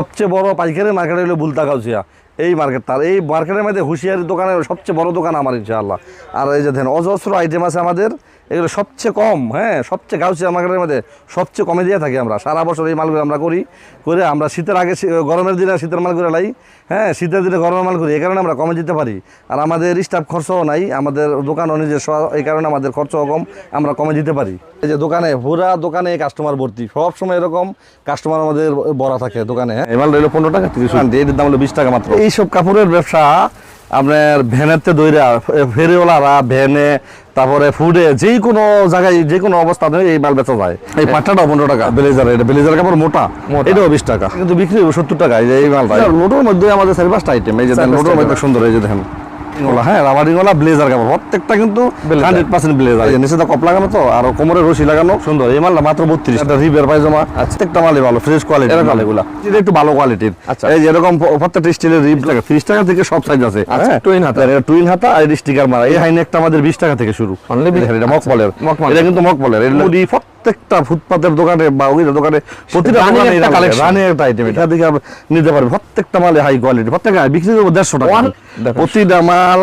সবচেয়ে বড় পাইকারি মার্কেট হলো বুলতা গাউছিয়া। এই মার্কেট তার। এই মার্কেটের মধ্যে হুঁশিয়ারি দোকানের সবচেয়ে বড় দোকান আমার, ইনশাআল্লাহ। আর এই যে দেন অজস্র আইটেম আছে আমাদের। এগুলো সবচেয়ে কম হ্যাঁ সবচেয়ে গাউছিয়া মার্কেটের মধ্যে সবচেয়ে কমে দিয়ে থাকি আমরা। সারা বছর এই মালগুলো আমরা করি করে আমরা শীতের আগে গরমের দিনে শীতের মাল করে লাই হ্যাঁ শীতের দিনে গরমের মাল করি এই কারণে আমরা কমে দিতে পারি। আর আমাদের স্টাফ খরচও নাই আমাদের দোকানও নিজস্ব এই কারণে আমাদের খরচও কম আমরা কমে দিতে পারি। এই যে দোকানে পুরা দোকানে কাস্টমার ভর্তি সব সময় এরকম কাস্টমার আমাদের ভরা থাকে দোকানে হ্যাঁ। এই মাল রইল পনেরো টাকা তিরিশ টাকা। এর দাম হলো বিশ টাকা মাত্র। এইসব কাপড়ের ব্যবসা আপনার ভ্যানেতে দইরা ফেরিওয়ালারা ভ্যানে তারপরে ফুডে যে কোনো জায়গায় যে কোনো অবস্থাতে এই মাল বেচা যায়। এই পাটটা পনেরো টাকা। ব্লেজার এটা ব্লেজার কাপড় মোটা। মোটা। এটাও বিশ টাকা। কিন্তু বিক্রি হবে সত্তর টাকা এই মালটা। লোটোর মধ্যে আমাদের চারি পাঁচটা আইটেম এই যে লোটোর মধ্যে সুন্দর এই যে দেখেন। ওলা, হ্যাঁ রাবারিংওয়ালা ব্লেজার কাপড়। প্রত্যেকটা কিন্তু হান্ড্রেড পার্সেন্ট ব্লেজার নিচে তো কপ লাগানো তো আর কোমরে রশি লাগানো। সুন্দর। এই মালটা মাত্র বত্রিশ একটা পায়জামা। প্রত্যেকটা মালই ভালো ফ্রেশ কোয়ালিটি এরকম। এটা একটু ভালো কোয়ালিটির আচ্ছা। এই যে প্রত্যেকটা স্টিলের রিব লাগে। তিরিশ টাকা থেকে সব সাইজ আছে। আচ্ছা, হাতা। এটা টুইন হাতা আর স্টিকার মারা এই হাইনেকটা আমাদের বিশ টাকা থেকে শুরু। এটা মকমলের মখমলের। এটা কিন্তু মকমলের এটা প্রত্যেকটা ফুটপাতের দোকানে বা ওই দোকানে প্রতিটা দোকানে একটা আইটেম এটা আপনি নিতে পারবেন প্রত্যেকটা মালে হাই কোয়ালিটি প্রত্যেকটা বিক্রি করব দেড়শো টাকা। প্রতিটা মাল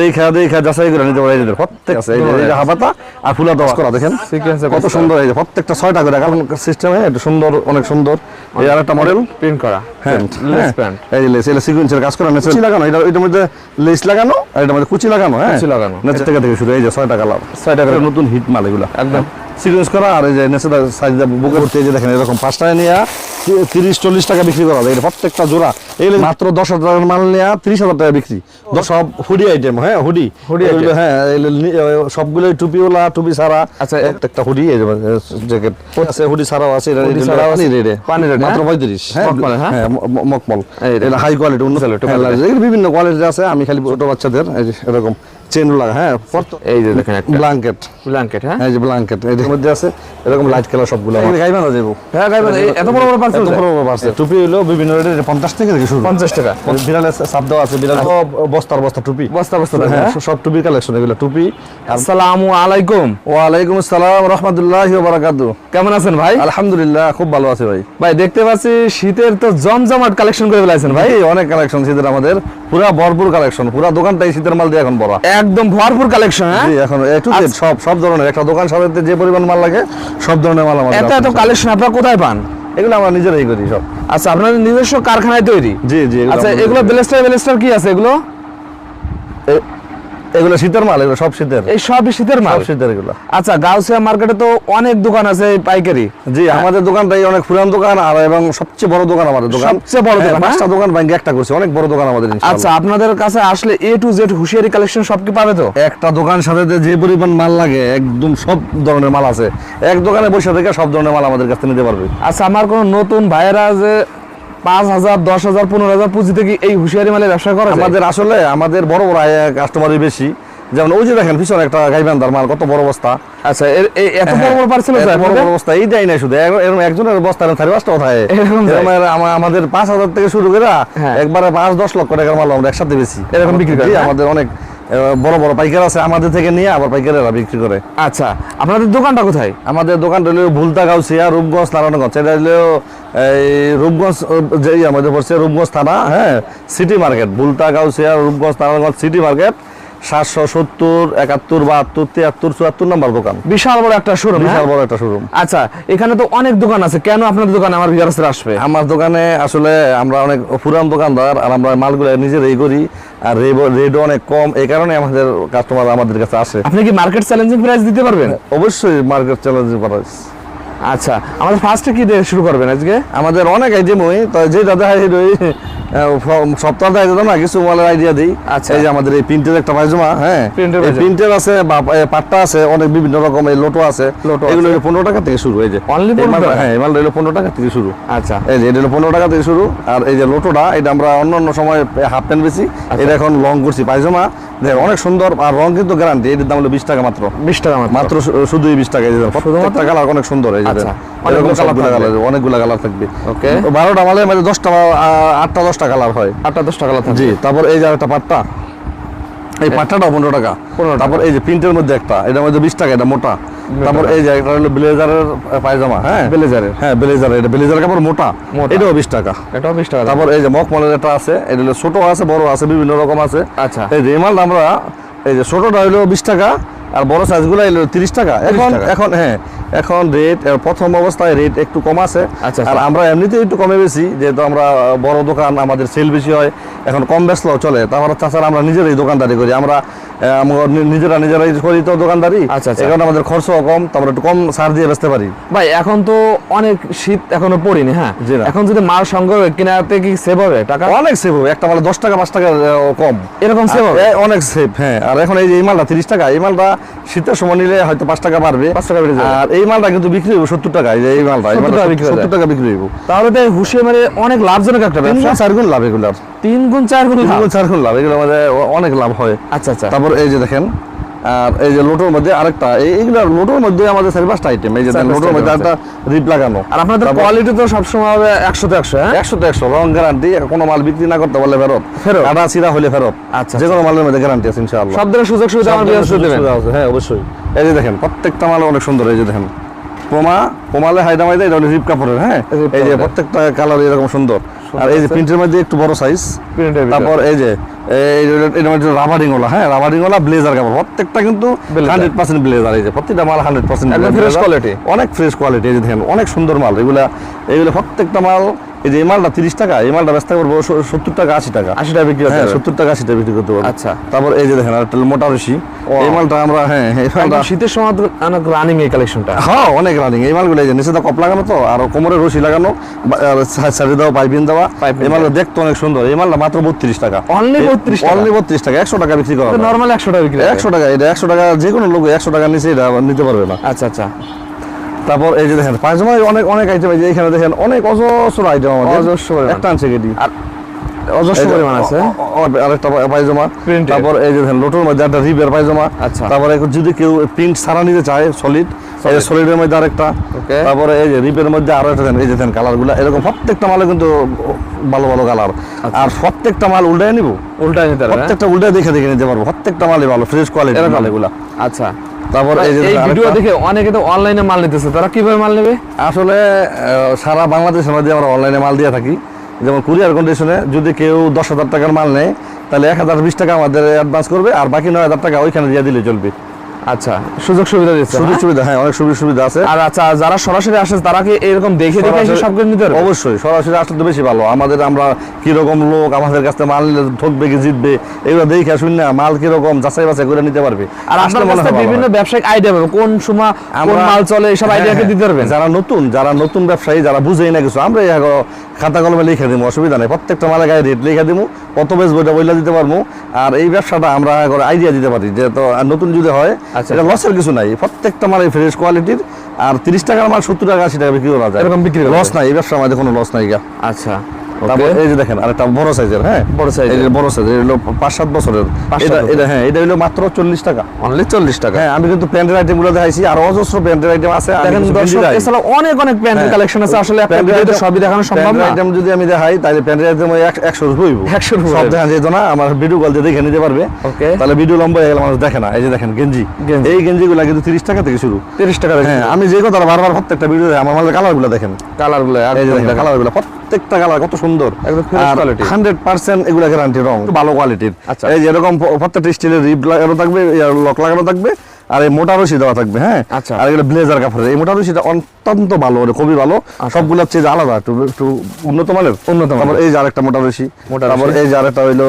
দেখা দেখা যাচাই করে নিতে পারে প্রত্যেক আছে হাবাতা আর ফুলা দশ করা দেখেন ঠিক আছে কত সুন্দর এই যে প্রত্যেকটা ছয়টা করে কারণ সিস্টেমে এটা সুন্দর অনেক সুন্দর। এই আর একটা মডেল প্রিন্ট করা প্যান্ট লেস প্যান্ট এই যে লেস এটা সিকোয়েন্সের কাজ করা নেচে লাগানো এটা এটার মধ্যে লেস লাগানো আর এটার মধ্যে কুচি লাগানো হ্যাঁ? কুচি লাগানো। নেচে থেকে থেকে শুরু এই যে ছয়টা কালার ছয়টা করে। এটা নতুন হিট মাল এগুলা। একদম। সিকোয়েন্স করা আর এই যে নেচে সাইজ বুকে করতে এই যে দেখেন এরকম পাঁচটায় নিয়ে তিরিশ চল্লিশ টাকা বিক্রি করা যায়। এটা প্রত্যেকটা জোড়া। এগুলো মাত্র দশ হাজার মাল নিয়ে তিরিশ হাজার টাকা বিক্রি। সব হুডি আইটেম হ্যাঁ? Hoodie item। হ্যাঁ নি- সবগুলোই টুপি ছাড়া। আচ্ছা, এ- প্রত্যেকটা হুডি এই জ্যাকেট আছে হুডি ছাড়াও আছে। পানি রেডে পানি rate, মাত্র হ্যাঁ? পঁয়ত্রিশ হ্যাঁ হ্যাঁ? ম- ম- মখমল এই রে। এটা হাই কোয়ালিটি উন্নত বিভিন্ন কোয়ালিটি আছে আমি খালি ছোট বাচ্চাদের এরকম চেন লাগা হ্যাঁ এই যে দেখেন একটা। ব্ল্যাঙ্কেট ব্ল্যাঙ্কেট হ্যাঁ? এই যে ব্ল্যাঙ্কেট এর মধ্যে আছে এরকম লাইট কালার সবগুলো গাইবা না দেবো হ্যাঁ গাইবেন এই এত বড় বড় পার্সেল এত বড় বড় আছে টুপি হলো বিভিন্ন রেটের পঞ্চাশ থেকে থেকে শুরু। পঞ্চাশ টাকা। বিড়ালের সাপ দেওয়া আছে বিড়াল সব বস্তার বস্তা টুপি। বস্তা বস্তা হ্যাঁ হ্যাঁ? সব টুপির কালেকশন এগুলো টুপি। আসসালামু আলাইকুম। ওয়ালাইকুম আসসালাম রহমতুল্লাহ বারাকাতু কেমন আছেন ভাই? আলহামদুলিল্লাহ খুব ভালো আছে ভাই। ভাই দেখতে পাচ্ছি শীতের তো জমজমাট কালেকশন করে ফেলাইছেন ভাই। ভাই অনেক কালেকশন শীতের আমাদের। পুরা ভরপুর কালেকশন পুরা দোকানটাই শীতের মাল দিয়ে এখন ভরা। একদম ভরপুর কালেকশন হ্যাঁ? জি এখন এ টু জেড আচ্ছা। সব সব ধরনের একটা দোকান সাজাতে যে পরিমাণ মাল লাগে সব ধরনের মাল আমাদের এত। এত কালেকশন আপনারা কোথায় পান? এগুলো আমরা নিজেরাই করি সব। আচ্ছা আপনাদের নিজস্ব কারখানায় তৈরি? জি জি আচ্ছা এগুলো বেলেস্টার বেলেস্টার কি আছে এগুলো? এগুলো শীতের মাল এগুলো সব শীতের। এই সবই শীতের মাল? শীতের এগুলো। আচ্ছা গাউসিয়া মার্কেটে তো অনেক দোকান আছে পাইকারি। জি আমাদের দোকানটাই অনেক পুরান দোকান আর এবং সবচেয়ে বড় দোকান আমাদের দোকান। সবচেয়ে বড় হ্যাঁ, দোকান, পাঁচটা দোকান ভাঙ্গে একটা করছে অনেক বড় দোকান আমাদের আচ্ছা আপনাদের কাছে আসলে A to Z hosiery collection সব কি পাবে তো? একটা দোকান সাথে যে পরিমাণ মাল লাগে একদম সব ধরনের মাল আছে। এক দোকানে বসে থেকে সব ধরনের মাল আমাদের কাছে নিতে পারবে। আচ্ছা আমার কোনো নতুন ভাইয়েরা যে পাঁচ হাজার দশ হাজার পনেরো হাজার পুঁজিতে কি এই হুশিয়ারি মালের ব্যবসা করে আমাদের আসলে আমাদের বড় বড় কাস্টমারই বেশি। যেমন ওই যে দেখেন পিছনে একটা গাইবান্ধার মাল কত বড় বস্তা। আচ্ছা এত বড় বড় পার্সেল বড় বড় বস্তা এইটাই নাই শুধু। এরকম একজনের বস্তা এরকম পাঁচটা কোথায়? আমাদের পাঁচ হাজার থেকে শুরু করে হ্যাঁ। একবারে পাঁচ দশ লক্ষ টাকার মাল আমরা একসাথে বেশি এরকম বিক্রি করেন, জি, হ্যাঁ? আমাদের অনেক বড় বড় পাইকার আছে আমাদের থেকে নিয়ে আবার পাইকারেরা বিক্রি করে। আচ্ছা আপনাদের দোকানটা কোথায়? আমাদের দোকানটা হলো ভুলতা গাউসিয়া রূপগঞ্জ নারায়ণগঞ্জ এটা হলো এই রূপগঞ্জ যেই আমাদের পড়ছে রূপগঞ্জ থানা হ্যাঁ city market. Bhulta Gausia Rupganj Narayanganj city market. সাতশো সত্তর একাত্তর বাহাত্তর তিয়াত্তর চুয়াত্তর নম্বর দোকান। বিশাল বড় একটা শোরুম বিশাল বড় একটা শোরুম আচ্ছা এখানে তো অনেক দোকান আছে। কেন আপনাদের দোকানে আমার ভিউয়ার্সরা আসবে? আমার দোকানে আসলে আমরা অনেক পুরান দোকানদার আর আমরা মালগুলো নিজেরাই করি আর রেটও অনেক কম। এই কারণে আমাদের কাস্টমার আমাদের কাছে আসে। আপনি কি মার্কেট চ্যালেঞ্জিং প্রাইস দিতে পারবেন? অবশ্যই মার্কেট চ্যালেঞ্জিং প্রাইস আচ্ছা আমাদের ফার্স্টে কি দিয়ে শুরু করবেন আজকে? আমাদের অনেক আইটেম ওই তো যে দাদা ওই সপ্তাহে আইডিয়া না কিছু মালের আইডিয়া দিই। আচ্ছা। এই যে আমাদের এই প্রিন্টের একটা পায়জামা হ্যাঁ? প্রিন্টের আছে বা পাট্টা আছে অনেক বিভিন্ন রকম এই লোটো আছে। লোটো এগুলো পনেরো টাকা থেকে শুরু এই যে। Only এই 15 মালটা- টাকা? হ্যাঁ এই মালটা হলো পনেরো টাকা থেকে শুরু। আচ্ছা। এই যে এটা হলো পনেরো টাকা থেকে শুরু আর এই যে লোটোটা এটা আমরা অন্য অন্য সময় হাফ প্যান্ট বেশি। আচ্ছা। এটা এখন লং করছি পায়জামা। দেখেন অনেক সুন্দর আর রং কিন্তু গ্যারান্টি এটার দাম হলো বিশ টাকা মাত্র। বিশ টাকা মাত্র। শুধুই বিশ টাকা এই প্রত্যেকটা কালার অনেক সুন্দর এই যে। আচ্ছা, অনেকগুলো এরকম colour সবগুলা থাকবে। কালার থাকবে। ওকে। বারোটা মালের মধ্যে দশটা আটটা দশটা কালার হয়। আটটা দশ টাকা লাগবে জি তারপর এই যে একটা পাট্টা। এই পাট্টাটাও পনেরো টাকা। 15 তারপর এই যে প্রিন্টের মধ্যে একটা এটার মধ্যে বিশ টাকা এটা মোটা। তারপর এই যে একটা হলো ব্লেজারের পায়জামা। হ্যাঁ ব্লেজারের। হ্যাঁ ব্লেজার এটা ব্লেজার কাপড় মোটা। এটাও বিশ টাকা। এটাও বিশ টাকা। তারপর এই যে মকমলের একটা আছে এটা হলো ছোট আছে বড় আছে বিভিন্ন রকম আছে। আচ্ছা। এই আমরা এই যে ছোটটা হলো বিশ টাকা আর বড় সাইজগুলো হলো তিরিশ টাকা। এখন। এখন হ্যাঁ এখন রেট প্রথম অবস্থায় রেট একটু কম আছে। আচ্ছা, আর আচ্ছা। আমরা এমনিতেই একটু কমে বেশি যেহেতু আমরা বড় দোকান আমাদের সেল বেশি হয় এখন কম বেচলেও চলে। তারপরে তাছাড়া আমরা নিজেরাই দোকানদারি করি। আমরা নিজেরা নিজেরাই করি তো দোকানদারি। আচ্ছা, কারণে আমাদের খরচও কম তারপরে একটু কম সার দিয়ে বেচতে পারি। ভাই এখন তো অনেক শীত এখনও পড়িনি হ্যাঁ? এখন যদি মাল সংগ্রহ কেনাতে কি সেভ হবে টাকা? অনেক সেভ হবে। একটা মালে দশ টাকা পাঁচ টাকা কম। এরকম সেভ হবে? অনেক সেভ হ্যাঁ। আর এখন এই যে এই মালটা তিরিশ টাকা এই মালটা শীতের সময় নিলে হয়তো পাঁচ টাকা বাড়বে। পাঁচ টাকা বেড়ে যাবে। আর এই মালটা কিন্তু বিক্রি হইব সত্তর টাকা এই এই মালটা এই 70 মালটা টাকা বিক্রি হয়ে সত্তর টাকা বিক্রি হইব। তাহলে তো হুশিয়ে মানে অনেক লাভজনক একটা ব্যবসা। চার গুণ লাভ এগুলো তিন গুণ চার গুণ তিন গুণ চার গুণ লাভ এগুলো মানে অনেক লাভ হয়। আচ্ছা আচ্ছা। তারপর এই যে দেখেন এই যে লোটোর মধ্যে আরেকটা এই এইগুলো লোটোর মধ্যে আমাদের চারি পাঁচটা আইটেম এই যে লোটোর মধ্যে একটা রিপ লাগানো। আর আপনাদের কোয়ালিটি তো সবসময় হবে একশো তো একশো হ্যাঁ? একশো তো একশো রং গ্যারান্টি কোনো মাল বিক্রি না করতে বললে ফেরত। ফেরত? কাটা চিরা হলে ফেরত। আচ্ছা, যে কোনো মালের মধ্যে গ্যারান্টি আছে ইনশাআল্লাহ। সব ধরনের সুযোগ সুবিধা আমার বিকাশ দেবেন হ্যাঁ অবশ্যই। এই যে দেখেন প্রত্যেকটা মাল অনেক সুন্দর এই যে দেখেন। পোমা পোমালে হাইডা মাইদা এটা হলো রিপ কাপড়ের হ্যাঁ? এই যে প্রত্যেকটা কালার এরকম সুন্দর। আর এই যে প্রিন্টের মধ্যে একটু বড় সাইজ প্রিন্টের তারপর এই যে এটা মধ্যে রাবারিং ওলা হ্যাঁ রাবারিং ওলা ব্লেজার কাপড়। প্রত্যেকটা কিন্তু। হান্ড্রেড পার্সেন্ট ব্লেজার এই যে প্রত্যেকটা মাল হান্ড্রেড পার্সেন্ট ফ্রেশ কোয়ালিটি অনেক ফ্রেশ কোয়ালিটি এই যে দেখেন অনেক সুন্দর মাল। এগুলা এগুলো প্রত্যেকটা মাল এই যে মালটা তিরিশ টাকা এই মালটা ব্যস্ত করব সত্তর টাকা আশি টাকা। আশি টাকা বিক্রি হ্যাঁ সত্তর টাকা আশি টাকা বিক্রি করতে পারব। আচ্ছা। তারপর এই যে দেখেন একটা মোটা রশি। এই মালটা আমরা হ্যাঁ এই মালটা শীতের সময় অনেক রানিং এই কালেকশনটা হ্যাঁ অনেক রানিং এই মালগুলো এই যে নিচে তো কপ লাগানো তো আর কোমরে রশি লাগানো সাইডে দেওয়া পাইপিন দেওয়া। এই মালটা দেখতে অনেক সুন্দর। এই মালটা মাত্র বত্রিশ টাকা। 32 টাকা? অনলি বত্রিশ টাকা। একশো টাকা বিক্রি করা নর্মাল একশো টাকা বিক্রি একশো টাকা এটা একশো টাকা যে কোনো লোক একশো টাকা নিচে এটা নিতে পারবে না। আচ্ছা আচ্ছা। তারপর এই যে দেখেন পায়জামায় অনেক অনেক আইটেম এই যে এখানে দেখেন অনেক অজস্র আইটেম আমাদের অজস্র একটা আনছে কেটি আর অজস্র পরিমাণ আছে। আরেকটা পায়জামা। তারপর এই যে দেখেন লোটোর মধ্যে একটা রিবের পায়জামা। আচ্ছা। তারপরে যদি কেউ প্রিন্ট সারা নিতে চায় সলিড এই সলিডের মধ্যে আরেকটা. তারপরে এই যে রিপের মধ্যে আরও একটা দেন এই যে দেন কালারগুলা এরকম প্রত্যেকটা মালে কিন্তু ভালো ভালো কালার আচ্ছা। আর প্রত্যেকটা মাল উল্টায় নিব। উল্টাই নিতে হ্যাঁ? প্রত্যেকটা উল্টায় দেখে দেখে নিতে পারব। প্রত্যেকটা মালই ভালো ফ্রেশ কোয়ালিটি আচ্ছা। তারপর এই যে ভিডিও দেখে অনেকে তো অনলাইনে মাল নিতেছে তারা কীভাবে মাল নেবে? আসলে সারা বাংলাদেশের মধ্যে আমরা অনলাইনে মাল দিয়ে থাকি। যেমন কুরিয়ার কন্ডিশনে যদি কেউ দশ হাজার টাকার মাল নেয় তাহলে এক হাজার বিশ টাকা আমাদের অ্যাডভান্স করবে আর বাকি নয় হাজার টাকা ওইখানে দিয়ে দিলে চলবে। আচ্ছা সুযোগ সুবিধা দিচ্ছে সুযোগ হ্যাঁ? সুবিধা হ্যাঁ অনেক সুযোগ সুবিধা আছে। আর আচ্ছা যারা সরাসরি আসে তারা কি এরকম দেখে দেখে এসে সব কিছু নিতে অবশ্যই সরাসরি আসলে তো বেশি ভালো। আমাদের আমরা কীরকম লোক আমাদের কাছ থেকে মাল ঠকবে কি জিতবে এগুলো দেখে শুন না মাল কীরকম যাচাই বাছাই করে নিতে পারবে। আর আসলে মনে হয় বিভিন্ন ব্যবসায়িক আইডিয়া পাবে কোন সময় কোন মাল চলে এইসব হ্যাঁ, আইডিয়া হ্যাঁ। দিতে পারবেন? যারা নতুন যারা নতুন ব্যবসায়ী যারা বুঝেই না কিছু আমরা খাতা কলমে লিখে দিব অসুবিধা নেই। প্রত্যেকটা মালে গায়ে রেট লিখে দিব কত বেশ বইটা বইলা দিতে পারব আর এই ব্যবসাটা আমরা করে আইডিয়া দিতে পারি যে তো নতুন যদি হয় আচ্ছা। এটা লসের কিছু নাই। প্রত্যেকটা মালে ফ্রেশ কোয়ালিটির আর তিরিশ টাকার মাল সত্তর টাকা আশি টাকা বিক্রি করা যায়। এরকম বিক্রি লস নাই এই ব্যবসার আমাদের কোনো লস নাই গা। আচ্ছা। তারপর এই যে দেখেন আরেকটা বড় সাইজের হ্যাঁ? বড় size এই যে এর। বড় সাইজের হলো পাঁচ সাত বছরের। এটা হ্যাঁ এটা হলো মাত্র চল্লিশ টাকা। অনলি চল্লিশ টাকা। হ্যাঁ আমি কিন্তু প্যান্টের আইটেমগুলো দেখাইছি আর অজস্র প্যান্টের আইটেম আছে দেখেন কিছু দর্শক গেঞ্জি দেখাই। এছাড়া অনেক অনেক প্যান্টের। কালেকশন আছে আসলে একটা প্যান্টের ভিডিওতে item- সবই দেখানো সম্ভব না। আইটেম যদি আমি দেখাই তাহলে প্যান্টের আইটেম একশো রুপি হইব। 100 রুপি সব দেখা যেত না আমার ভিডিও কল দিয়ে দেখে নিতে পারবে। Okay. তাহলে ভিডিও লম্বা হয়ে গেলে মানুষ দেখে না। এই যে দেখেন গেঞ্জি। এই গেঞ্জি গুলা কিন্তু তিরিশ টাকা থেকে শুরু। তিরিশ টাকা হ্যাঁ আমি যে কথা বারবার প্রত্যেকটা ভিডিও আমার কালারগুলো দেখেন। কালারগুলো প্রত্যেকটা কালার কত সুন্দর একদম। হান্ড্রেড পার্সেন্ট এগুলা গ্যারান্টি রং ভালো কোয়ালিটির আচ্ছা। এই যে এরকম প্রত্যেকটা স্টিলের রিপ লাগানো থাকবে লক লাগানো থাকবে আর এই মোটা রশি দেওয়া থাকবে হ্যাঁ আচ্ছা। আর এগুলো ব্লেজার কাপড়ের এই মোটা রশিটা অত্যন্ত ভালো মানে খুবই ভালো সবগুলোর চেয়ে আলাদা একটু একটু উন্নত মানের আচ্ছা। উন্নত মানের। এই যে আরেকটা মোটা রশি তারপর। এই যে আরেকটা হইল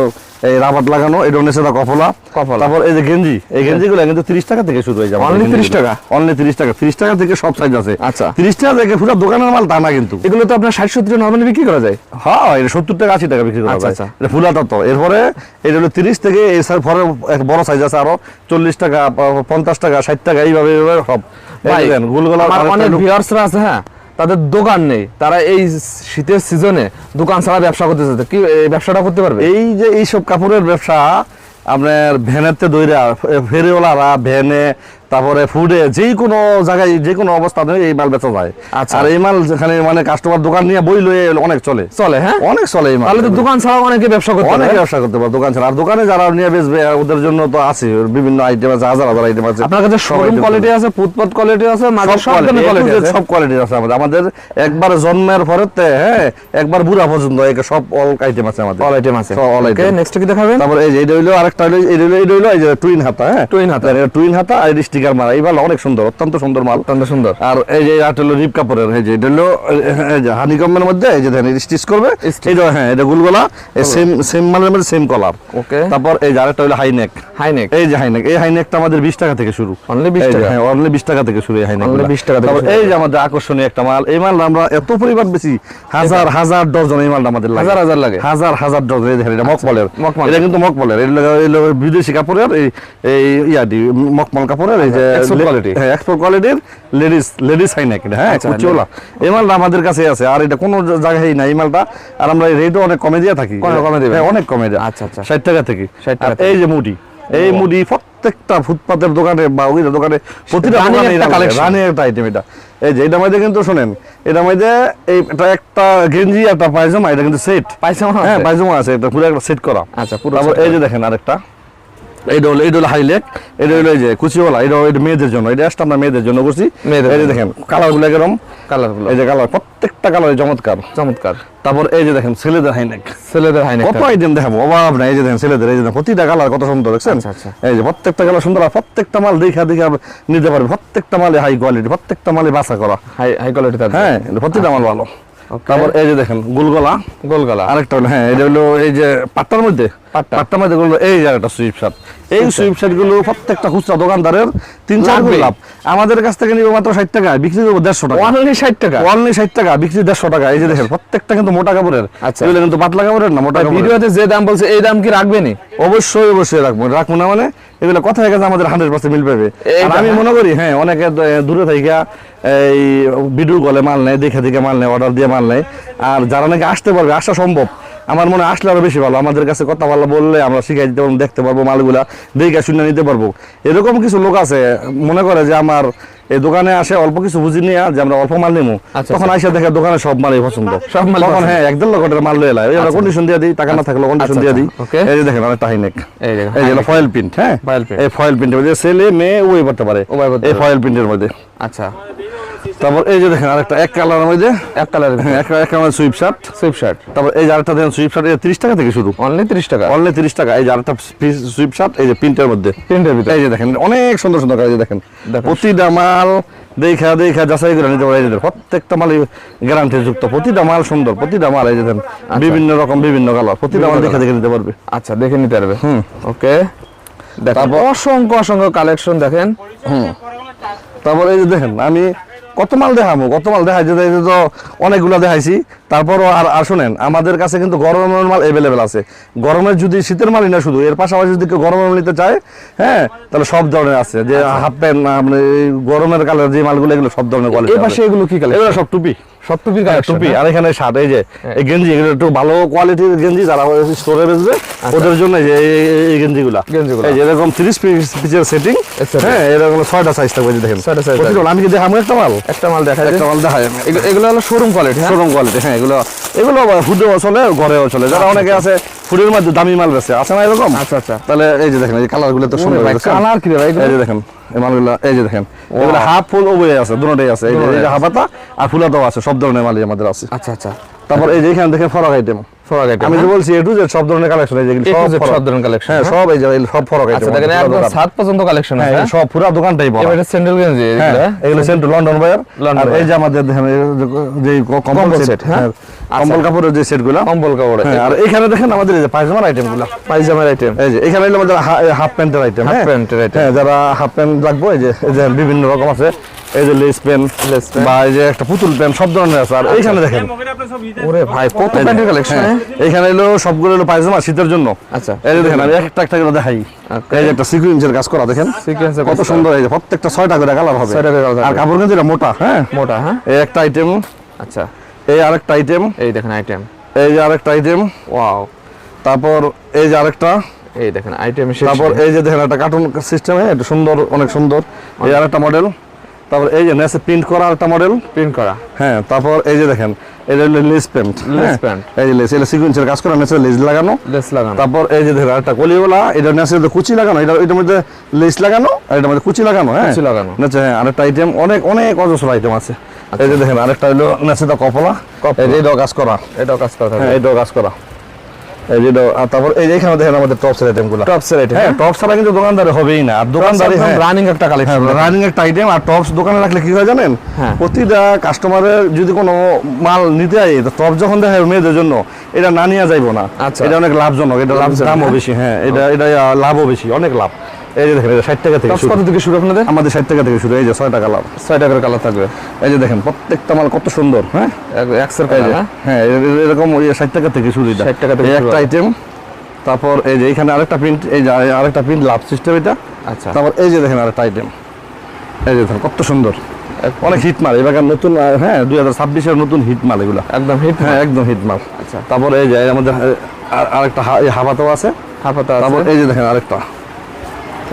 এই রাবার লাগানো এটা দা কফলা। কফলা। তারপর এই যে গেঞ্জি এই গেঞ্জি গুলো কিন্তু তিরিশ টাকা থেকে শুরু হয়ে যাবে। Only 30 টাকা? অনলি তিরিশ টাকা। তিরিশ টাকা থেকে সব সাইজ আছে। আচ্ছা। তিরিশ টাকা থেকে পুরো দোকানের মাল তা না কিন্তু। এগুলো তো আপনার ষাট সত্তর নর্মালি বিক্রি করা যায়? হ্যাঁ এটা সত্তর টাকা আশি টাকা বিক্রি করা আচ্ছা, যায়। আচ্ছা। এটা এরপরে এটা হলো তিরিশ থেকে এই সার পরে এক বড় সাইজ আছে আরও। চল্লিশ টাকা প- পঞ্চাশ টাকা ষাট টাকা এইভাবে এইভাবে সব। ভাই গোলগোলা আমার অনেক ভিউয়ার্সরা আছে হ্যাঁ? তাদের দোকান নেই। তারা এই শীতের সিজনে দোকান ছাড়া ব্যবসা করতে চাচ্ছে কি ব্যবসাটা করতে পারবে? এই যে এইসব কাপড়ের ব্যবসা, আপনার ভ্যানের ভ্যানেতে দৈরা, ফেরিওয়ালারা ভ্যানে তারপরে ফুডে যে কোনো জায়গায় যে কোনো অবস্থাতে এই মাল বেচা যায়। আচ্ছা। আর এই মাল যেখানে মানে কাস্টমার দোকান নিয়ে বই লয়ে অনেক চলে। চলে হ্যাঁ? অনেক চলে এই মাল। তাহলে তো দোকান ছাড়া অনেকে ব্যবসা করতে অনেক ব্যবসা করতে পারে দোকান ছাড়া। আর দোকানে যারা নিয়ে বেচবে ওদের জন্য তো আছে। বিভিন্ন আইটেম আছে হাজার হাজার আইটেম আছে। আপনার কাছে শোরুম কোয়ালিটি আছে। ফুটপাত কোয়ালিটি আছে মাঝে সব কোয়ালিটি আছে। সব কোয়ালিটির আছে আমাদের। আমাদের একবার জন্মের পরেতে হ্যাঁ একবার বুড়া পর্যন্ত এক সব অল আইটেম আছে আমাদের। অল আইটেম আছে। ওকে item। নেক্সট কি দেখাবেন? তারপর এই যে এটা হইল আরেকটা হইল এটা হইল এটা হইল এই যে টুইন হাতা হ্যাঁ? Twin হাতা। টুইন হাতা আর স্টিকার মারা এই মাল অনেক সুন্দর অত্যন্ত সুন্দর মাল। অত্যন্ত সুন্দর। আর এই যে এটা হলো রিপ কাপড়ের এই যে এটা হলো এই হানিকমের মধ্যে এই যে দেখেন স্টিচ করবে। এই হ্যাঁ এটা গুলগোলা সেম সেম মালের মধ্যে সেম কলার ওকে তারপর এই যে আরেকটা হলো হাইনেক হাই নেক এই যে হাইনেক এই হাইনেকটা আমাদের বিশ টাকা থেকে শুরু। Only 20 টাকা? হ্যাঁ অনলি বিশ টাকা থেকে শুরু এই হাইনেক Only 20 টাকা থেকে তারপর এই যে আমাদের আকর্ষণীয় একটা মাল এই মাল আমরা এত পরিমাণ বেশি হাজার হাজার ডজন এই মালটা আমাদের লাগে। হাজার হাজার লাগে? হাজার হাজার ডজন এই দেখেন এটা মকমলের। মখমল। এটা কিন্তু মকমলের এটা হলো- বিদেশি কাপড়ের এই এই ইয়াদি মকমল কাপড়ের হ্যাঁ এক্সপোর্ট কোয়ালিটির লেডিস লেডিস হাইনেক এটা হ্যাঁ এই মালটা আমাদের কাছে আছে আর এটা কোনো জায়গায় নাই এই মালটা আর আমরা রেটও অনেক কমে দিয়ে থাকি। কমে- হ্যাঁ, অনেক কমে দেয়। আচ্ছা, আচ্ছা। ষাট টাকা থেকে। 60 টাকা এই যে মুডি এই মুডি প্রত্যেকটা ফুটপাতের দোকানে বা ওই দোকানে প্রতিটা রানিং দোকানে একটা আইটেম এটা। এই যে এটা মধ্যে কিন্তু শোনেন এটা মধ্যে এই এটা একটা গেঞ্জি একটা পায়জামা এটা কিন্তু সেট পায়জামা হ্যাঁ পায়জামা আছে এটা পুরো একটা সেট করা। আচ্ছা, পুরো তারপর set এই যে দেখেন আরেকটা। এইটা হলো এইটা হলো হাইলেক এটা হলো এই যে কুচিওয়ালা এটা এটা মেয়েদের জন্য এটা আসলে আমরা মেয়েদের জন্য করছি। এই যে দেখেন কালারগুলো এরকম কালারগুলো। এই যে কালার প্রত্যেকটা কালার চমৎকার। চমৎকার। তারপর এই যে দেখেন ছেলেদের হাইনেক। ছেলেদের হাই নেক কত আইটেম দেখাবো অভাব নাই এই যে দেখেন ছেলেদের এই যে প্রতিটা কালার কত সুন্দর দেখছেন? আচ্ছা, আচ্ছা। এই যে প্রত্যেকটা কালার সুন্দর আর প্রত্যেকটা মাল দেখা দেখা নিতে পারবে। প্রত্যেকটা মালে হাই কোয়ালিটি প্রত্যেকটা মালে বাসা করা। হাই হাই কোয়ালিটি হ্যাঁ প্রতিটা মাল ভালো। তারপর এই যে দেখেন গোলগলা। গোলগলা। আরেকটা হলো হ্যাঁ এটা হলো এই যে পাট্টার মধ্যে। পাট্টা। পাট্টার মধ্যে এই যে একটা সুইপ শার্ট এই সুইপ শার্টগুলো প্রত্যেকটা খুচরা দোকানদারের তিন চার গুণ লাভ আমাদের কাছ থেকে নিবে মাত্র ষাট টাকা বিক্রি করব দেড়শো টাকা। অনলি 60 টাকা? অনলি ষাট টাকা বিক্রি দেড়শো টাকা। এই যে দেখেন প্রত্যেকটা কিন্তু মোটা কাপড়ের। আচ্ছা। এগুলো কিন্তু পাতলা কাপড়ের না মোটা ভিডিওতে যে দাম বলছে এই দাম কি রাখবেনি অবশ্যই অবশ্যই রাখব। রাখব না মানে এগুলো কথায় কাছে আমাদের হান্ড্রেড পার্সেন্ট মিল পাবে। আর আমি হ্যাঁ। মনে করি হ্যাঁ অনেকে দূরে থেকে এই ভিডিও কলে মাল নেয় দেখে দেখে মাল নেয় অর্ডার দিয়ে মাল নেয়। আর যারা নাকি আসতে পারবে আসা সম্ভব। আমার মনে আসলে আরও বেশি ভালো। আমাদের কাছে কথা ভালো বললে আমরা শিখাই দিতে পারব দেখতে পারব মালগুলা দেখে শুনে নিতে পারব। এরকম কিছু লোক আছে মনে করে যে আমার এই দোকানে আসে অল্প কিছু বুঝি নিয়ে যে আমরা অল্প মাল নেব আচ্ছা, তখন আইসা দেখে দোকানে সব মালই পছন্দ। সব মালই তখন হ্যাঁ এক দেড় লক্ষ টাকার মাল লয়ে এলাই আমরা কন্ডিশন দিয়ে দিই টাকা না থাকলে কন্ডিশন আচ্ছা, দিয়ে দিই। আচ্ছা, এই যে দেখেন হাইনেক এই দেখেন, এই যে ফয়েল প্রিন্ট হ্যাঁ। এই ফয়েল প্রিন্টের মধ্যে ছেলে মেয়ে উভয় পড়তে পারে। এই ফয়েল প্রিন্টের মধ্যে। আচ্ছা। তারপর এই যে দেখেন আরেকটা এক কালারের মধ্যে এক কালারের হ্যাঁ এক এক colour sweatshirt sweatshirt তারপর এই যে আরেকটা দেখেন সুইপ শার্ট এটা তিরিশ টাকা থেকে শুরু। অনলি 30 টাকা। অনলি তিরিশ টাকা। এই যে আরেকটা সুইপ শার্ট এই যে প্রিন্টের মধ্যে। প্রিন্টের ভিতরে। এই যে দেখেন অনেক সুন্দর সুন্দর কাজ দেখেন। প্রতিটা মাল দেখা দেখা যাচাই করে নিতে পারে যে প্রত্যেকটা মাল গ্যারান্টি যুক্ত। প্রতিটা মাল সুন্দর প্রতিটা মাল এই যে দেখেন বিভিন্ন রকম বিভিন্ন কালার প্রতিটা মাল দেখে দেখে নিতে পারবে। আচ্ছা দেখে নিতে পারবে। হুম। ওকে তারপর- অসংখ্য অসংখ্য কালেকশন দেখেন। হুম। তারপর এই যে দেখেন আমি কত মাল দেখাবো কত মাল দেখাই যে এই তো অনেকগুলো দেখাইছি। তারপরও আর আর শোনেন আমাদের কাছে কিন্তু গরমের মাল অ্যাভেলেবেল আছে। গরমের যদি শীতের মালই না শুধু এর পাশাপাশি যদি কেউ গরমের মাল নিতে চায় হ্যাঁ তাহলে সব ধরনের আছে। যে হাফ প্যান্ট মানে গরমের কালার যে মালগুলো এগুলো সব ধরনের কোয়ালিটি এই পাশে এগুলো কি কালার? এগুলো সব টুপি। সব হ্যাঁ, টুপি আর এখানে শার্ট এই যে এই গেঞ্জি এগুলো একটু ভালো কোয়ালিটির গেঞ্জি যারা স্টোরে বেচবে ওদের জন্য যে এই- গেঞ্জিগুলা। এই যে এরকম তিরিশ পিসের সেটিং হ্যাঁ এরকম ছয়টা সাইজ থাকবে যে দেখেন। ছয়টা size প্রতিটা- আমি কি দেখাবো একটা মাল? একটা মাল দেখা একটা মাল দেখাই। এগুলো- হলো শোরুম কোয়ালিটি হ্যাঁ? শোরুম কোয়ালিটি হ্যাঁ এগুলো এগুলো ফুডেও চলে ঘরেও চলে। যারা অনেকে আছে ফুডের মধ্যে দামি মাল বেছে আছে না এরকম? আচ্ছা, আচ্ছা। তাহলে এই যে দেখেন এই কালারগুলো তো সুন্দর colour কি ভাই এই যে দেখেন। এই মালগুলো এই যে দেখেন। এগুলো হাফ ফুল আছে দুটোটাই আছে। এই যে- এই যে হাফাতা আর ফুলাতাও আছে সব ধরনের মালই আমাদের আছে। আচ্ছা আচ্ছা। তারপর এই যে এখানে দেখেন ফরক আইটেম ফরাক আইটেম আমি যে বলছি এ টু জেড সব ধরনের কালেকশন এই যেগুলো সব ফরক। সব ধরনের collection, হ্যাঁ হ্যাঁ? সব এই যে সব ফরক আইটেম আচ্ছা দেখেন একদম সাত পর্যন্ত কালেকশন হ্যাঁ আছে সব পুরো দোকানটাই বড়। এবারে স্যান্ডেল গেঞ্জি হ্যাঁ এগুলো এগুলো সেন্টু লন্ডন বয়ার আর এই যে আমাদের দেখেন যে- যে কম্বল কম্বল সেট হ্যাঁ? হ্যাঁ কম্বল কাপড়ের যে সেটগুলো কম্বল কাপড় হ্যাঁ আর এখানে দেখেন আমাদের এই যে পায়জামার আইটেমগুলো পায়জামার আইটেম এই যে এখানে আমাদের হাফ প্যান্টের আইটেম এর হ্যাঁ? যারা হাফ প্যান্ট লাগবে এই যে বিভিন্ন রকম আছে। এই যে লেস pant। বা এই যে একটা পুতুল প্যান্ট সব ধরনের আছে। আর এইখানে দেখেন। ওরে ভাই কত প্যান্টের কালেকশন হ্যাঁ, এইখানে হলো সবগুলো হলো পায়জামা শীতের জন্য। আচ্ছা। এই দেখেন আমি একটা একটা করে দেখাই। এই যে একটা সিকুয়েন্সের কাজ করা দেখেন? কত সুন্দর এই যে প্রত্যেকটা করে কালার হবে। করে আর কাপড় কিন্তু এটা মোটা হ্যাঁ? মোটা হ্যাঁ? এই একটা আইটেম আচ্ছা। এই আরেকটা আইটেম এই দেখেন আইটেম এই যে আরেকটা আইটেম ওয়াও। তারপর এই যে আরেকটা। এই দেখেন আইটেম তারপর এই যে দেখেন একটা কার্টুন সিস্টেমে এটা সুন্দর অনেক সুন্দর। এই আর একটা মডেল তারপর এই যে নেসে প্রিন্ট করা একটা মডেল প্রিন্ট করা। হ্যাঁ তারপর এই যে দেখেন এটা হলো লেস প্যান্ট লেস প্যান্ট এই লেস এটা সিকোয়েন্সের কাজ করা ন্যাচারাল লেস লাগানো। লেস লাগানো। তারপর এই যে ধর একটা কলিওলা এটা ন্যাচারাল কুচি লাগানো এটা এটার মধ্যে লেস লাগানো আর এটার মধ্যে কুচি লাগানো হ্যাঁ? কুচি লাগানো। নেচে হ্যাঁ আরেকটা আইটেম অনেক অনেক অজস্র আইটেম আছে। আচ্ছা। এই যে দেখেন আরেকটা হলো ন্যাচারাল কপলা এটাও কাজ করা। এটাও কাজ করা হ্যাঁ এটাও কাজ করা। এই যে তারপর এই যে এখানে দেখেন আমাদের টপসের আইটেমগুলো টপ সেট হ্যাঁ টপ ছাড়া কিন্তু দোকানদারি হবেই না। আর দোকানদারি হ্যাঁ। রানিং একটা কালেকশন রানিং একটা আইটেম আর টপস দোকানে রাখলে কি হয় জানেন? হ্যাঁ। প্রতিটা কাস্টমারের যদি কোনো মাল নিতে হয় তো টপ যখন দেখে মেয়েদের জন্য এটা না নিয়ে যাইবো না। আচ্ছা। এটা অনেক লাভজনক এটা লাভ দামও হ্যাঁ। বেশি হ্যাঁ। এটা এটা লাভও বেশি অনেক লাভ। এই যে দেখেন এটা ষাট টাকা থেকে শুরু কত থেকে শুরু আপনাদের আমাদের ষাট টাকা থেকে শুরু এই যে ছয় টাকা লাভ ছয় টাকার কালার থাকবে এই যে দেখেন প্রত্যেকটা মাল কত সুন্দর হ্যাঁ এই কালার হ্যাঁ হ্যাঁ এরকম ষাট টাকা থেকে শুরু এটা 60 টাকা থেকে একটা আইটেম তারপর এই যে এখানে আরেকটা প্রিন্ট এই যে আরেকটা প্রিন্ট লাভ সিস্টেম এটা আচ্ছা তারপর এই যে দেখেন আরেকটা আইটেম এই যে দেখেন কত সুন্দর অনেক হিট মাল এবার নতুন হ্যাঁ দুই হাজার ছাব্বিশের নতুন হিট মাল এগুলা একদম হিট হ্যাঁ একদম হিট মাল আচ্ছা তারপর এই যে আমাদের আরেকটা হাফাতাও আছে হাফাতা তারপর এই যে দেখেন আরেকটা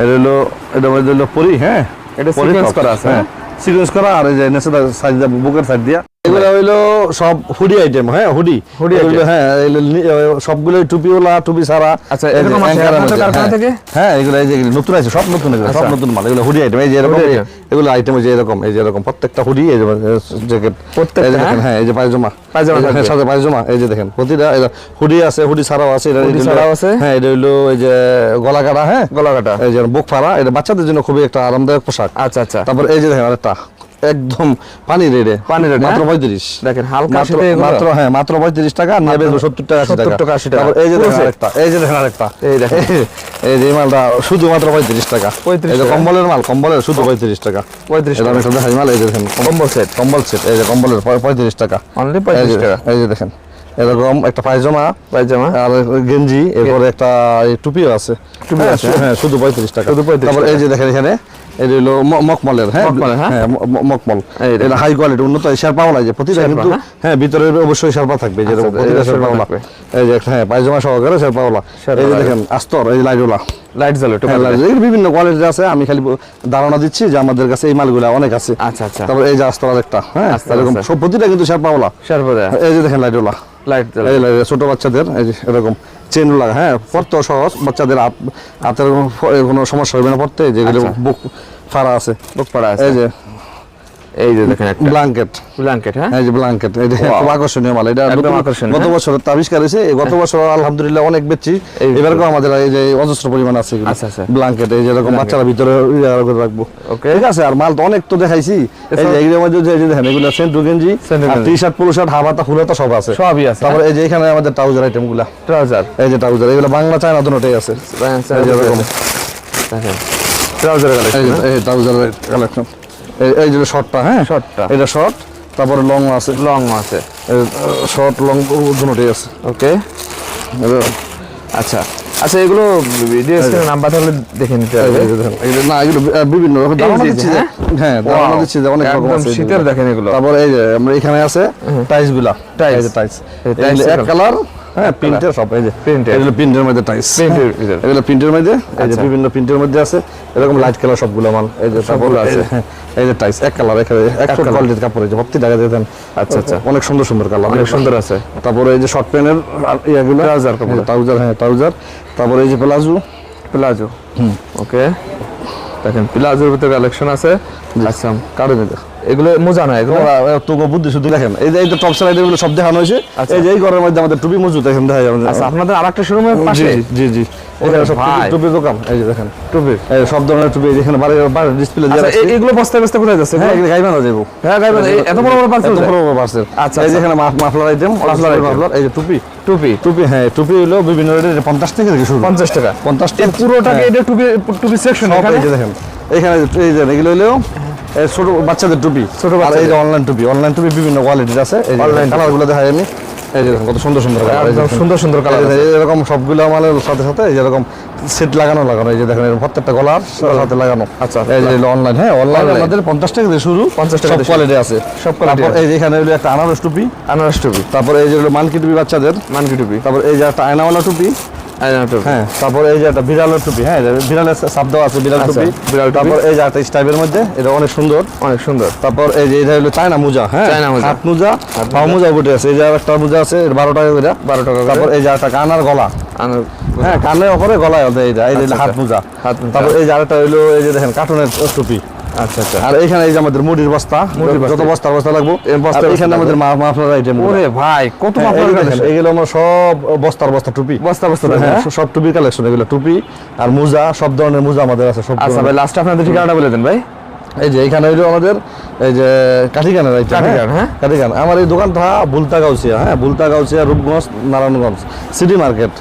এটা হলো এটা মধ্যে হলো পরি হ্যাঁ এটা পরি sequence top। করা আছে, হ্যাঁ সিকোয়েন্স করা আর এই যে নেচে সাইজ দিয়া বুকের সাইড দিয়া এগুলো হইল সব হুডি আইটেম হ্যাঁ হুডি item। হ্যাঁ সবগুলো টুপিওলা টুপি ছাড়া আচ্ছা, হ্যাঁ। থেকে? হ্যাঁ এগুলো এই যে নতুন আছে সব নতুন এগুলো সব আচ্ছা। নতুন মাল এগুলো হুডি আইটেম এই যে এরকম। এগুলো আইটেম এই যে এরকম এই যে এরকম প্রত্যেকটা হুডি এই যে জ্যাকেট প্রত্যেকটা, দেখেন হ্যাঁ? হ্যাঁ এই যে পায়জামা পায়জামা হ্যাঁ। সাথে পায়জামা এই যে দেখেন প্রতিটা হুডি আছে হুডি আছে এটা- ছাড়াও আছে? হ্যাঁ এটা হলো এই যে গলা কাটা হ্যাঁ গলা কাটা এই যে বুক ফাড়া এটা বাচ্চাদের জন্য খুবই একটা আরামদায়ক পোশাক আচ্ছা আচ্ছা তারপর এই যে দেখেন আরেকটা একদম পানি রেডে। পানি মাত্র হ্যাঁ? পঁয়ত্রিশ। দেখেন হালকা মাত্র মাত্র হ্যাঁ মাত্র পঁয়ত্রিশ টাকা নিয়ে বেচবো সত্তর টাকা আশি 70 টাকা, 80 টাকা। এই যে দেখেন আরেকটা এই যে দেখেন আরেকটা। এই দেখেন। এই- যে মালটা শুধুমাত্র পঁয়ত্রিশ টাকা। 35 এই যে কম্বলের মাল কম্বলের শুধু পঁয়ত্রিশ টাকা। 35 এটা আমি টাকা। একটা দেখাই মাল এই যে দেখেন কম্বল সেট। কম্বল সেট এই যে কম্বলের পঁয়- পঁয়ত্রিশ টাকা। অনলি এই পঁয়ত্রিশ যে- টাকা। এই যে দেখেন এরকম একটা পায়জামা। পায়জামা। আর গেঞ্জি এরপরে একটা টুপিও আছে। টুপি হ্যাঁ, আছে, হ্যাঁ শুধু পঁয়ত্রিশ টাকা। শুধু 35 তারপর এই যে দেখেন এখানে এটা হলো মকমলের হ্যাঁ হ্যাঁ? হ্যাঁ মকমল এটা হাই কোয়ালিটি উন্নত শেরপাওলা যে প্রতিটা কিন্তু হ্যাঁ? হ্যাঁ ভিতরে অবশ্যই শেরপা থাকবে যেরকম আচ্ছা, শেরপা এই যে হ্যাঁ পায়জামা সহকারে শেরপা এই যে দেখেন আস্তর এই যে লাইটওলা লাইট জ্বলে হ্যাঁ, বিভিন্ন কোয়ালিটির আছে আমি খালি ধারণা দিচ্ছি যে আমাদের কাছে এই মালগুলো অনেক আছে আচ্ছা আচ্ছা তারপর এই যে আস্তর একটা হ্যাঁ এরকম সব প্রতিটা কিন্তু শার্পা দেয়া এই যে দেখেন লাইটওলা লাইট জ্বলে ছোট বাচ্চাদের এই যে এরকম চেন লাগা হ্যাঁ পড়তে সহজ বাচ্চাদের হাত হাতের কোনো কোনো সমস্যা হবে না পড়তে যেগুলো আচ্ছা। বুক ফাড়া আছে বুক ফাড়া আছে এই যে এই যে দেখেন একটা ব্ল্যাঙ্কেট ব্ল্যাঙ্কেট হ্যাঁ এই যে ব্ল্যাঙ্কেট এটা. খুব আকর্ষণীয় মাল এটা গত হ্যাঁ? বছর আবিষ্কার হয়েছে গত বছর আলহামদুলিল্লাহ অনেক বেচছি এবারও আমাদের এই যে অজস্র পরিমাণ আছে আচ্ছা, আচ্ছা। ব্ল্যাঙ্কেট এই বাচ্চারা ভিতরে ইয়ে করে রাখব. ঠিক আছে আর মাল তো অনেক তো দেখাইছি এই যে এগুলোর মধ্যে যে- দেখেন এগুলো সেন্টু গেঞ্জি। টি শার্ট পুরো শার্ট ফুলাতা সব আছে সবই আছে তারপরে এই যে এখানে আমাদের ট্রাউজার আইটেমগুলা ট্রাউজার এই যে ট্রাউজার এগুলো বাংলা চায়না দুটোই আছে এই কালেকশন এই ট্রাউজারের কালেকশন এই যে শর্টটা হ্যাঁ? Shortটা। এটা শর্ট তারপরে লং আছে। লং আছে। শর্ট লং দুটোই আছে। ওকে আচ্ছা। আচ্ছা এগুলো নাম্বার তাহলে দেখে নিতে হবে। না এগুলো বিভিন্ন রকম হ্যাঁ? হ্যাঁ ধারণা দিচ্ছি যে অনেক রকম আছে শীতের দেখেন এগুলো। তারপরে এই যে আমরা এখানে আছে টাইলসগুলা। যে টাইলস এক কালার হ্যাঁ প্রিন্টের সব এই যে Printed। এগুলো প্রিন্টের মধ্যে টাইলস Printed এগুলো প্রিন্টের মধ্যে এই যে আচ্ছা। বিভিন্ন প্রিন্টের মধ্যে আছে এরকম লাইট কালার সবগুলো মাল এই যে সবগুলো তারপর এই যে- আছে। হ্যাঁ, এই যে টাইলস এক কালার এখানে colour। কোয়ালিটির কাপড় এই যে ভর্তি টাকা দিতেন আচ্ছা, আচ্ছা। অনেক সুন্দর সুন্দর কালার অনেক সুন্দর আছে তারপরে এই যে শর্ট প্যান্টের ইয়াগুলো Trouser কাপড়। ট্রাউজার হ্যাঁ ট্রাউজার তারপরে এই যে প্লাজো প্লাজো ওকে দেখেন প্লাজোর ভিতরে কালেকশন আছে। আচ্ছা কারও এগুলো মোজা না এগুলো? তোকে বুদ্ধি শুধু দেখেন। এই যে এই টপ সাইড এগুলো সব দেখানো হয়েছে। আচ্ছা। এই যে এই ঘরের মধ্যে আমাদের টুপি মজুদ এখন দেখা যাবে। আচ্ছা আপনাদের আরেকটা শোরুমের জি পাশে? জি জি। ওরে এখানে সব ভাই। টুপি- দোকান এই যে দেখেন। টুপি? সব ধরনের টুপি যেখানে বাড়ির বাড়ির ডিসপ্লে দিয়ে আচ্ছা এগুলো বস্তায় বস্তায় কোথায় যাচ্ছে? হ্যাঁ এগুলো? যাব হ্যাঁ গাইবা এত বড় বড় পার্সেল এত বড় বড় parcel। আচ্ছা, এই যে আচ্ছা। এখানে মাফলার আইটেম মাফলার মাফলার এই যে টুপি। টুপি? টুপি হ্যাঁ টুপি হলো বিভিন্ন রেটের পঞ্চাশ থেকে থেকে শুরু। পঞ্চাশ টাকা। পঞ্চাশ এই পুরোটাকে এটা টুপি টুপি সেকশন এখানে এই যে দেখেন। এখানে এই যে এগুলো হলো ছোট বাচ্চাদের টুপি। ছোট বাচ্চাদের। অনলাইন টুপি। অনলাইন টুপি বিভিন্ন কোয়ালিটির আছে। দেখাই আমি। এই যে কত সুন্দর সুন্দর কালার একদম সুন্দর সুন্দর কালার এই এরকম সবগুলো মালের সাথে সাথে এই যে সেট লাগানো লাগানো এই যে দেখেন প্রত্যেকটা গলার সাথে লাগানো আচ্ছা। এই যে অনলাইন হ্যাঁ অনলাইন আমাদের পঞ্চাশ টাকা দিয়ে শুরু 50 টাকা সব। কোয়ালিটি আছে সব কোয়ালিটি এই যে এখানে একটা আনারস টুপি আনারস টুপি তারপর এই যে মানকি টুপি বাচ্চাদের মানকি টুপি তারপর এই যে একটা আয়নাওয়ালা টুপি। হ্যাঁ তারপর এই যে একটা বিড়ালের টুপি হ্যাঁ বিড়ালের সাপ দেওয়া আছে বিড়াল আচ্ছা, টুপি। বিড়াল টুপি। তারপর এই যে একটা স্টাইপের মধ্যে এটা অনেক সুন্দর। অনেক সুন্দর। তারপর এই যে এটা হলো চায়না মোজা হ্যাঁ চায়না মোজা। হাত মোজা হাত পাও মোজা। উঠে আছে। এই যে একটা মোজা আছে এটা বারো টাকা করে। 12 টাকা তারপর এই যে একটা কানার গলা। হ্যাঁ কানে ওপরে গলায় এইটা এই যে আচ্ছা, হাত আচ্ছা। মোজা। হাত তারপর এই যে আরেকটা হইল এই যে দেখেন কার্টুনের টুপি। আচ্ছা আচ্ছা। আর এখানে এই যে আমাদের মুড়ির বস্তা বস্তা। বস্তার বস্তা লাগবো এই বস্তা এখানে আমাদের মা- মাফলার আইটেম ওরে ভাই কত হ্যাঁ, কালেকশন এগুলো আমার সব বস্তার বস্তা টুপি। বস্তা বস্তা হ্যাঁ, হ্যাঁ। সব টুপি কালেকশন এগুলো টুপি আর মোজা সব ধরনের মোজা আমাদের আছে সব আচ্ছা ভাই লাস্ট আপনাদের ঠিকানাটা বলে দেন ভাই। এই যে এখানে হইল আমাদের এই যে কাঠিকানের কাঠিকান, হ্যাঁ? কাঠিকান আমার এই দোকানটা গাউছিয়া হ্যাঁ বুলতা গাউছিয়া রূপগঞ্জ নারায়ণগঞ্জ সিটি মার্কেট।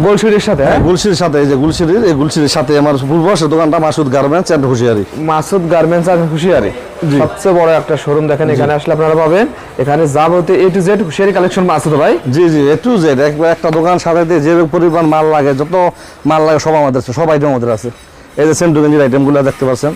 গোলসিটির সাথে হ্যাঁ? গুলশির সাথে এই যে গুলশিরির এই গুলশিরির সাথে আমার পূর্বশের দোকানটা Masud garments and hosiery. Masud garments R hosiery. সবচেয়ে বড় একটা শোরুম দেখেন এখানে আসলে আপনারা পাবেন। এখানে যাবতীয় A to Z hosiery collection Masud ভাই। জি জি এ টু জেড একটা দোকান সাজাইতে যে পরিমাণ মাল লাগে যত মাল লাগে সব আমাদের আছে সব আইটেম আমাদের আছে। এই যে সেন্টু গেঞ্জির আইটেমগুলো দেখতে পাচ্ছেন।